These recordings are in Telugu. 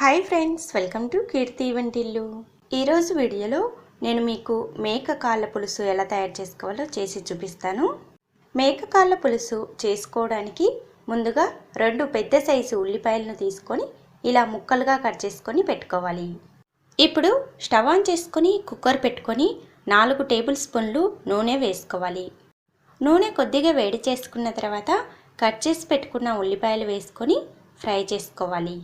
Hi friends welcome to Keerthi వంటిల్లు ఈరోజు వీడియోలో నేను మీకు మేక కాళ్ళ పులుసు ఎలా తయారు చేసుకోవాలో చేసి చూపిస్తాను. మేక కాళ్ళ పులుసు చేసుకోవడానికి ముందుగా రెండు పెద్ద సైజు ఉల్లిపాయలను తీసుకొని ఇలా ముక్కలుగా కట్ చేసుకొని పెట్టుకోవాలి. ఇప్పుడు స్టవ్ ఆన్ చేసుకొని కుక్కర్ పెట్టుకొని నాలుగు టేబుల్ స్పూన్లు నూనె వేసుకోవాలి. నూనె కొద్దిగా వేడి చేసుకున్న తర్వాత కట్ చేసి పెట్టుకున్న ఉల్లిపాయలు వేసుకొని ఫ్రై చేసుకోవాలి.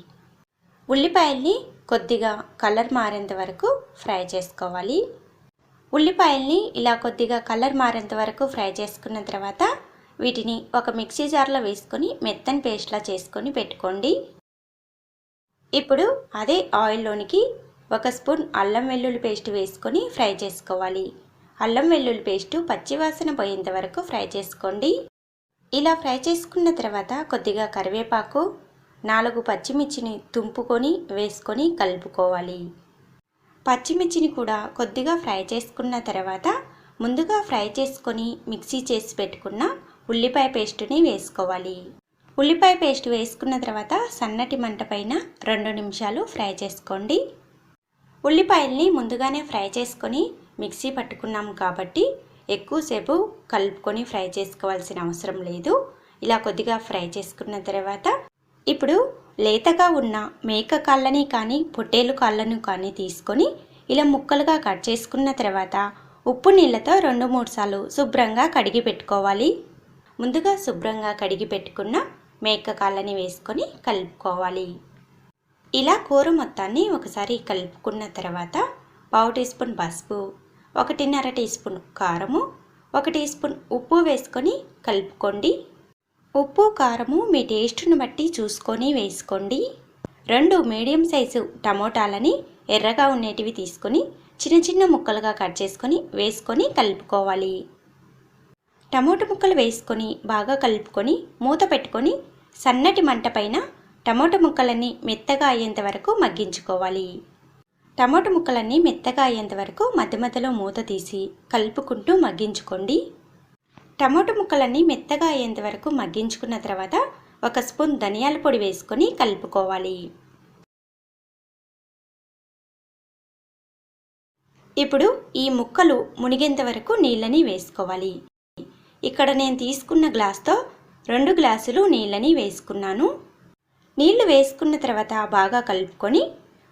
ఉల్లిపాయల్ని కొద్దిగా కలర్ మారేంత వరకు ఫ్రై చేసుకోవాలి. ఉల్లిపాయల్ని ఇలా కొద్దిగా కలర్ మారేంత వరకు ఫ్రై చేసుకున్న తర్వాత వీటిని ఒక మిక్సీ జార్లో వేసుకొని మెత్తని పేస్ట్లా చేసుకొని పెట్టుకోండి. ఇప్పుడు అదే ఆయిల్లోనికి ఒక స్పూన్ అల్లం వెల్లుల్లి పేస్ట్ వేసుకొని ఫ్రై చేసుకోవాలి. అల్లం వెల్లుల్లి పేస్టు పచ్చివాసన పోయేంత వరకు ఫ్రై చేసుకోండి. ఇలా ఫ్రై చేసుకున్న తర్వాత కొద్దిగా కరివేపాకు నాలుగు పచ్చిమిర్చిని తుంపుకొని వేసుకొని కలుపుకోవాలి. పచ్చిమిర్చిని కూడా కొద్దిగా ఫ్రై చేసుకున్న తర్వాత ముందుగా ఫ్రై చేసుకొని మిక్సీ చేసి పెట్టుకున్న ఉల్లిపాయ పేస్టుని వేసుకోవాలి. ఉల్లిపాయ పేస్ట్ వేసుకున్న తర్వాత సన్నటి మంట పైన రెండు నిమిషాలు ఫ్రై చేసుకోండి. ఉల్లిపాయల్ని ముందుగానే ఫ్రై చేసుకొని మిక్సీ పట్టుకున్నాం కాబట్టి ఎక్కువసేపు కలుపుకొని ఫ్రై చేసుకోవాల్సిన అవసరం లేదు. ఇలా కొద్దిగా ఫ్రై చేసుకున్న తర్వాత ఇప్పుడు లేతగా ఉన్న మేక కాళ్ళని కానీ పొట్టేలు కాళ్ళను కానీ తీసుకొని ఇలా ముక్కలుగా కట్ చేసుకున్న తర్వాత ఉప్పు నీళ్ళతో రెండు మూడు సార్లు శుభ్రంగా కడిగి పెట్టుకోవాలి. ముందుగా శుభ్రంగా కడిగి పెట్టుకున్న మేక కాళ్ళని వేసుకొని కలుపుకోవాలి. ఇలా కూర మొత్తాన్ని ఒకసారి కలుపుకున్న తర్వాత పావు టీ స్పూన్ పసుపు ఒకటిన్నర టీ స్పూన్ కారము ఒక టీ స్పూన్ ఉప్పు వేసుకొని కలుపుకోండి. ఉప్పు కారము మీ టేస్ట్ను బట్టి చూసుకొని వేసుకోండి. రెండు మీడియం సైజు టమోటాలని ఎర్రగా ఉండేటివి తీసుకొని చిన్న చిన్న ముక్కలుగా కట్ చేసుకొని వేసుకొని కలుపుకోవాలి. టమోటా ముక్కలు వేసుకొని బాగా కలుపుకొని మూత పెట్టుకొని సన్నటి మంట పైన టమోటా ముక్కలన్నీ మెత్తగా అయ్యేంత వరకు మగ్గించుకోవాలి. టమోటా ముక్కలన్నీ మెత్తగా అయ్యేంత వరకు మధ్య మధ్యలో మూత తీసి కలుపుకుంటూ మగ్గించుకోండి. టమోటా ముక్కలన్నీ మెత్తగా అయ్యేంత వరకు మగ్గించుకున్న తర్వాత ఒక స్పూన్ ధనియాల పొడి వేసుకొని కలుపుకోవాలి. ఇప్పుడు ఈ ముక్కలు మునిగేంత వరకు నీళ్ళని వేసుకోవాలి. ఇక్కడ నేను తీసుకున్న గ్లాస్తో రెండు గ్లాసులు నీళ్ళని వేసుకున్నాను. నీళ్ళు వేసుకున్న తర్వాత బాగా కలుపుకొని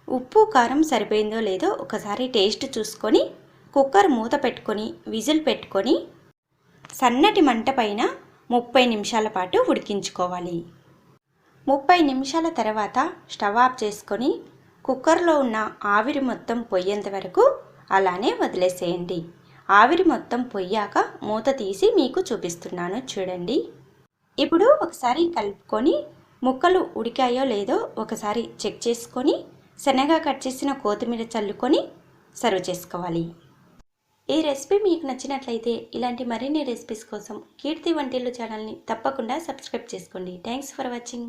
ఉప్పు కారం సరిపోయిందో లేదో ఒకసారి టేస్ట్ చూసుకొని కుక్కర్ మూత పెట్టుకొని విజిల్ పెట్టుకొని సన్నటి మంట పైన ముప్పై నిమిషాల పాటు ఉడికించుకోవాలి. ముప్పై నిమిషాల తర్వాత స్టవ్ ఆఫ్ చేసుకొని కుక్కర్లో ఉన్న ఆవిరి మొత్తం పొయ్యేంత వరకు అలానే వదిలేసేయండి. ఆవిరి మొత్తం పొయ్యాక మూత తీసి మీకు చూపిస్తున్నాను చూడండి. ఇప్పుడు ఒకసారి కలుపుకొని ముక్కలు ఉడికాయో లేదో ఒకసారి చెక్ చేసుకొని శనగ కట్ చేసిన కొత్తిమీర చల్లుకొని సర్వ్ చేసుకోవాలి. ఈ రెసిపీ మీకు నచ్చినట్లయితే ఇలాంటి మరిన్ని రెసిపీస్ కోసం కీర్తి వంటిల్లు ఛానల్ని తప్పకుండా సబ్స్క్రైబ్ చేసుకోండి. Thanks for watching